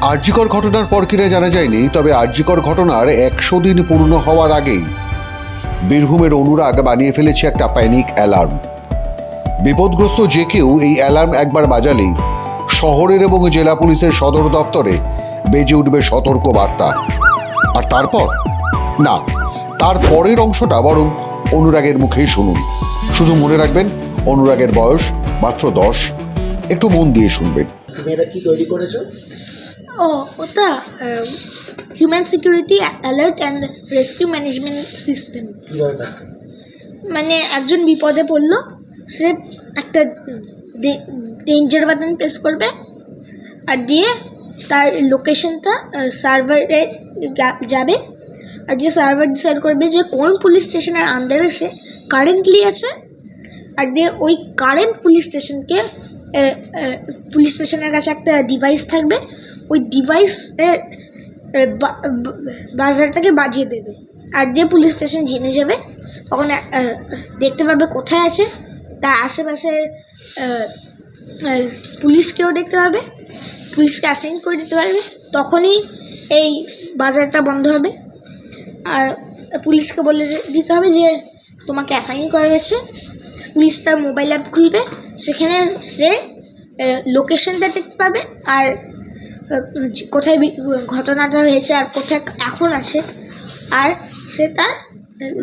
আর্যিকর ঘটনার পর কিনা জানা যায়নি, তবে আর্যিকর ঘটনার একশো দিন পূর্ণ হওয়ার আগেই বীরভূমের অনুরাগ বানিয়ে ফেলেছে একটা প্যানিক অ্যালার্ম। বিপদগ্রস্ত যে কেউ এই অ্যালার্ম একবার বাজালেই শহরের এবং জেলা পুলিশের সদর দফতরে বেজে উঠবে সতর্ক বার্তা। আর তারপর? না, তার পরের অংশটা বরং অনুরাগের মুখেই শুনুন। শুধু মনে রাখবেন, অনুরাগের বয়স মাত্র দশ। একটু মন দিয়ে শুনবেন। তুমি এটা কি তৈরি করেছ? ও, ওটা human security alert and rescue management system কীভাবে কাজ মানে একজন বিপদে পড়ল, সে একটা ডেঞ্জার বাটন প্রেস করবে আর দিয়ে তার লোকেশনটা সার্ভারে যাবে। আর যে সার্ভার ডিসাইড করবে যে কোন পুলিশ স্টেশনের আন্ডারে সে কারেন্টলি আছে, আর দিয়ে ওই কারেন্ট পুলিশ স্টেশনকে পুলিশ স্টেশনের কাছে একটা ডিভাইস থাকবে ওই ডিভাইসের বাজারটাকে বাজিয়ে দেবে। আর দিয়ে পুলিশ স্টেশন জেনে যাবে তখন দেখতে পাবে কোথায় আছে। তার আশেপাশে আহ, আহ, পুলিশকেও দেখতে পাবে। পুলিশকে অ্যাসাইন করে দিতে পারবে। তখনই এই বাজারটা বন্ধ হবে। আর পুলিশকে বলে দিতে হবে যে তোমাকে অ্যাসাইন করা গেছে পুলিশ তার মোবাইল অ্যাপ খুলবে। সেখানে সে লোকেশনটা দেখতে পাবে। আর যে- কোথায় ঘটনাটা হয়েছে আর কোথায় এখন আছে, আর সে তার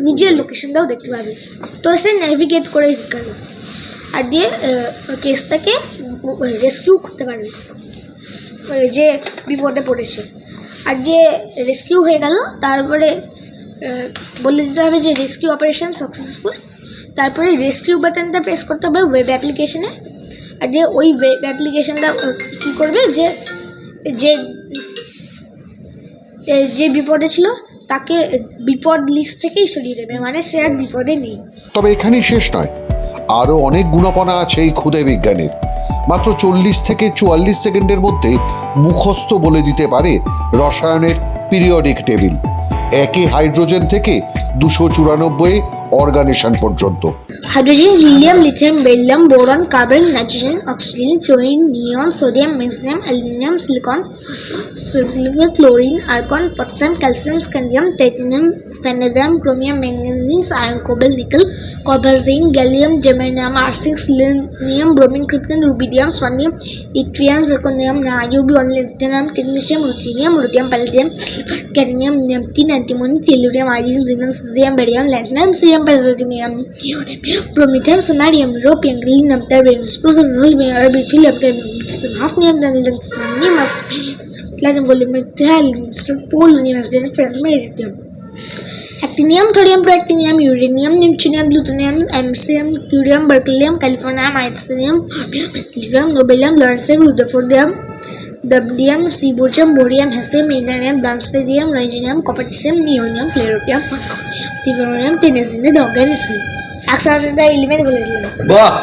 নিজের লোকেশনটাও দেখতে পাবে। তো সে নেভিগেট করে গেল। আর দিয়ে কেসটাকে রেস্কিউ করতে পারবে। যে বিপদে পড়েছে। আর যে রেস্কিউ হয়ে গেল, তারপরে বলে দিতে হবে যে রেস্কিউ অপারেশন সাকসেসফুল তারপরে রেস্কিউ বাটনটা প্রেস করতে হবে ওয়েব অ্যাপ্লিকেশনে আর যে ওই ওয়েব অ্যাপ্লিকেশনটা কী করবে যে যে যে বিপদে ছিল, তাকে বিপদ লিস্ট থেকেই সরিয়ে দেবে মানে সে আর বিপদে নেই। তবে এখানেই শেষ নয়। আরও অনেক গুণাপনা আছে এই ক্ষুদে বিজ্ঞানের। মাত্র চল্লিশ থেকে চুয়াল্লিশ সেকেন্ডের মধ্যে মুখস্থ বলে দিতে পারে রসায়নের পিরিয়ডিক টেবিল। একই হাইড্রোজেন থেকে দুশো চুরানব্বই অর্গানেশন পর্যন্ত। Hydrogen, helium, lithium beryllium boron, carbon, nitrogen, oxygen fluorine neon, sodium, magnesium, aluminium, silicon silver chlorine, argon, potassium, calcium scandium titanium vanadium chromium manganese iron cobalt, nickel, copper, zinc, gallium, germanium, arsenic, selenium, bromine, krypton, rubidium সোনিয়াম yttrium zirconium niobium অনলিথিয়াম technetium ruthenium রুথিয়াম palladium cadmium, নেপটিন antimony tellurium iodine xenon caesium barium, lanthanum Pennsylvania, Birmingham, Sanarium, European, Greenham, Terbium, Spruce, Nulbium, Urban, Chilium, Terbium, Winston, Hafnium, Dunedin, Nimas, Latin, Volume, Italian, Paul, Nimas, Difference, Meridicum. Actinium, thorium, practinium, uranium, neptunium, plutonium, MCM, curium, berkelium, californium, mycelium, Lawrence. nobelium, lawrencium, rutherfordium, dubdium, seaborgium, borium, hesium, uranium, dunsterium, rhenium, copernicium, neonium, fleropium, liveronium, tennessine, organism. একসাথে তাই element বলে দিলাম। বাহ!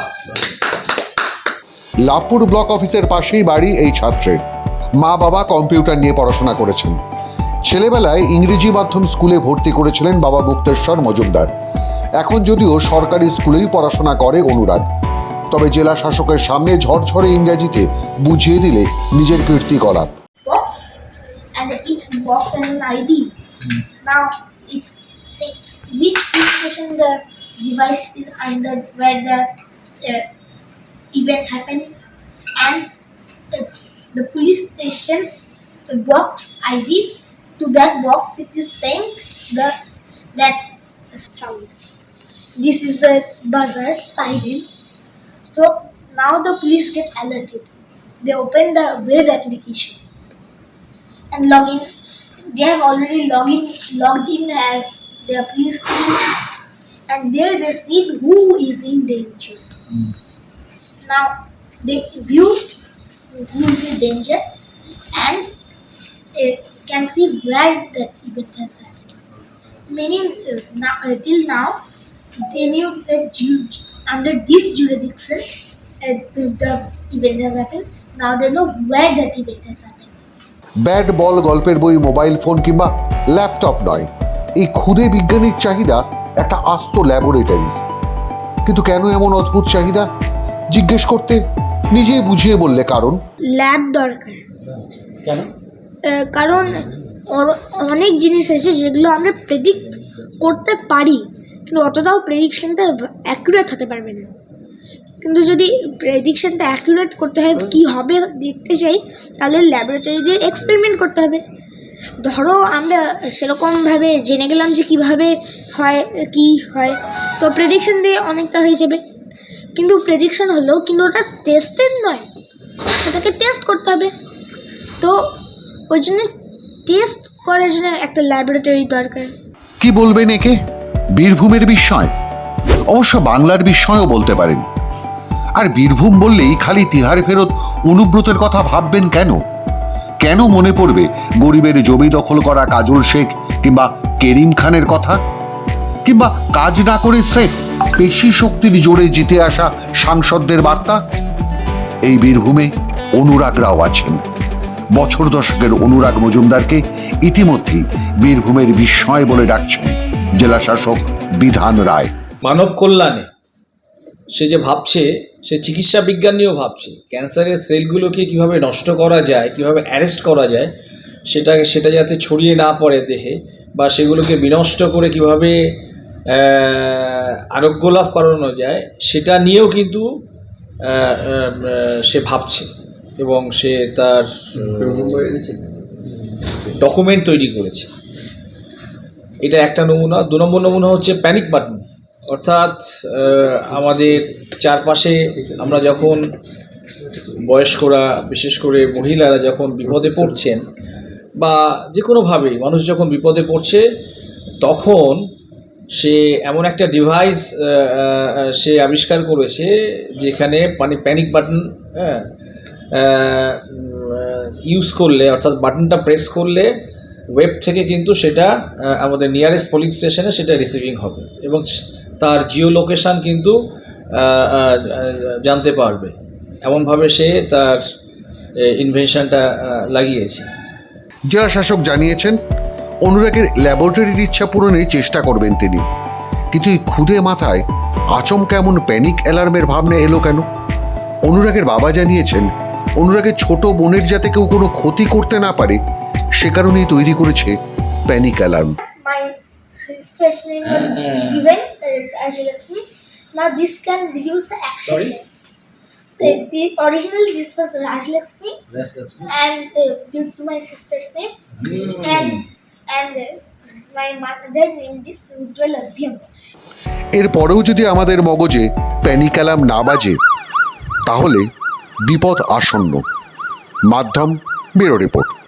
Labhpur block অফিসের পাশেই বাড়ি এই ছাত্রের। মা বাবা কম্পিউটার নিয়ে পড়াশোনা করেছেন। ছেলেবেলায় ইংরেজি মাধ্যম স্কুলে ভর্তি করেছিলেন বাবা মুক্তেশ্বর মজুমদার। এখন যদিও সরকারি স্কুলেই পড়াশোনা করে অনুরাগ। তবে জেলা শাসকের সামনে ঝরঝরে ইংরেজিতে বুঝিয়ে দিলে নিজের কীর্তি it says which device is under where the uh, event happened and uh, the police station's box ID to that box it is same the that sound. This is the buzzer siren. So now the police get alerted. They open the web application and log in. They have already logged in, logged in as their police station, and there they see who is in danger. Now they view who is in danger and it can see where that event has happened. Meaning, uh, now, uh, till now, they knew that under this jurisdiction, uh, the event has happened. Now they know where that event has happened. Bat ball গল্পের বই mobile phone কিংবা laptop নয়। এই ক্ষুদে বিজ্ঞানীর চাহিদা একটা আস্ত ল্যাবরেটরি কিন্তু কেন এমন অদ্ভুত চাহিদা? জিজ্ঞেস করতে নিজেই বুঝিয়ে বললে কারণ? ল্যাব দরকার। কেন? কারণ অনেক জিনিস আছে যেগুলো আমরা প্রেডিক্ট করতে পারি। কিন্তু অতটাও প্রেডিকশানটা অ্যাকুরেট হতে পারবে না। কিন্তু যদি প্রেডিকশানটা অ্যাকুরেট করতে হয়, কী হবে দেখতে চাই, তাহলে ল্যাবরেটরি দিয়ে এক্সপেরিমেন্ট করতে হবে। ধরো আমরা সেরকমভাবে জেনে গেলাম যে কীভাবে হয়, কি হয়, তো প্রেডিকশান দিয়ে অনেকটা হয়ে যাবে। কিন্তু প্রেডিকশান হলো কিন্তু ওটা টেস্টের নয়, ওটাকে টেস্ট করতে হবে। তো ওই জন্য টেস্ট করার জন্য একটা ল্যাবরেটরি দরকার। কি বলবেন একে? বীরভূমের বিস্ময়। অবশ্য বাংলার বিস্ময়ও বলতে পারেন। আর বীরভূম বললেই খালি তিহার ফেরত অনুব্রতের কথা ভাববেন কেন? কেন মনে পড়বে গরিবের জমি দখল করা কাজল শেখ কিংবা কেরিম খানের কথা? কিংবা কাজ না করে স্রেফ পেশি শক্তির জোরে জিতে আসা সাংসদদের বার্তা? এই বীরভূমে অনুরাগরাও আছেন। বছর দশকের অনুরাগ মজুমদারকে ইতিমধ্যেই বীরভূমের বিস্ময় বলে ডাকছেন জেলা শাসক বিধান রায়। মানব কল্যাণে সে যে ভাবছে সে চিকিৎসা বিজ্ঞান নিয়েও ভাবছে। ক্যান্সারের সেলগুলোকে কীভাবে নষ্ট করা যায় কীভাবে অ্যারেস্ট করা যায় সেটা সেটা যাতে ছড়িয়ে না পড়ে দেহে বা সেগুলোকে বিনষ্ট করে কীভাবে আরোগ্য লাভ করানো যায় সেটা নিয়েও কিন্তু সে ভাবছে এবং সে তার ডকুমেন্ট তৈরি করেছে। এটা একটা নমুনা। দু নম্বর নমুনা হচ্ছে প্যানিক বাটন অর্থাৎ আমাদের চারপাশে আমরা যখন বয়স্করা, বিশেষ করে মহিলারা যখন বিপদে পড়ছেন বা যে কোনোভাবে মানুষ যখন বিপদে পড়ছে, তখন সে এমন একটা ডিভাইস সে আবিষ্কার করেছে যেখানে মানে প্যানিক বাটন ইউজ করলে, অর্থাৎ বাটনটা প্রেস করলে ওয়েব থেকে কিন্তু সেটা আমাদের নিয়ারেস্ট পোলিং স্টেশনে সেটা রিসিভিং হবে এবং তার জিও লোকেশান কিন্তু জানতে পারবে। এমনভাবে সে তার ইনভেনশনটা লাগিয়েছে। জেলা শাসক জানিয়েছেন, অনুরাগের ল্যাবরেটরির ইচ্ছা পূরণের চেষ্টা করবেন তিনি। কিন্তু এই মাথায় আচমকা এমন প্যানিক অ্যালার্মের ভাবনা এলো কেন? অনুরাগের বাবা জানিয়েছেন, অনুরাগের ছোট বোনের যাতে কেউ কোনো ক্ষতি করতে না পারে সে কারণেই তৈরি করেছে প্যানিক অ্যালার্ম। এরপরেও যদি আমাদের মগজে প্যানিক্যালাম না বাজে তাহলে বিপদ আসন্ন। মাধ্যম বেরো রিপোর্ট।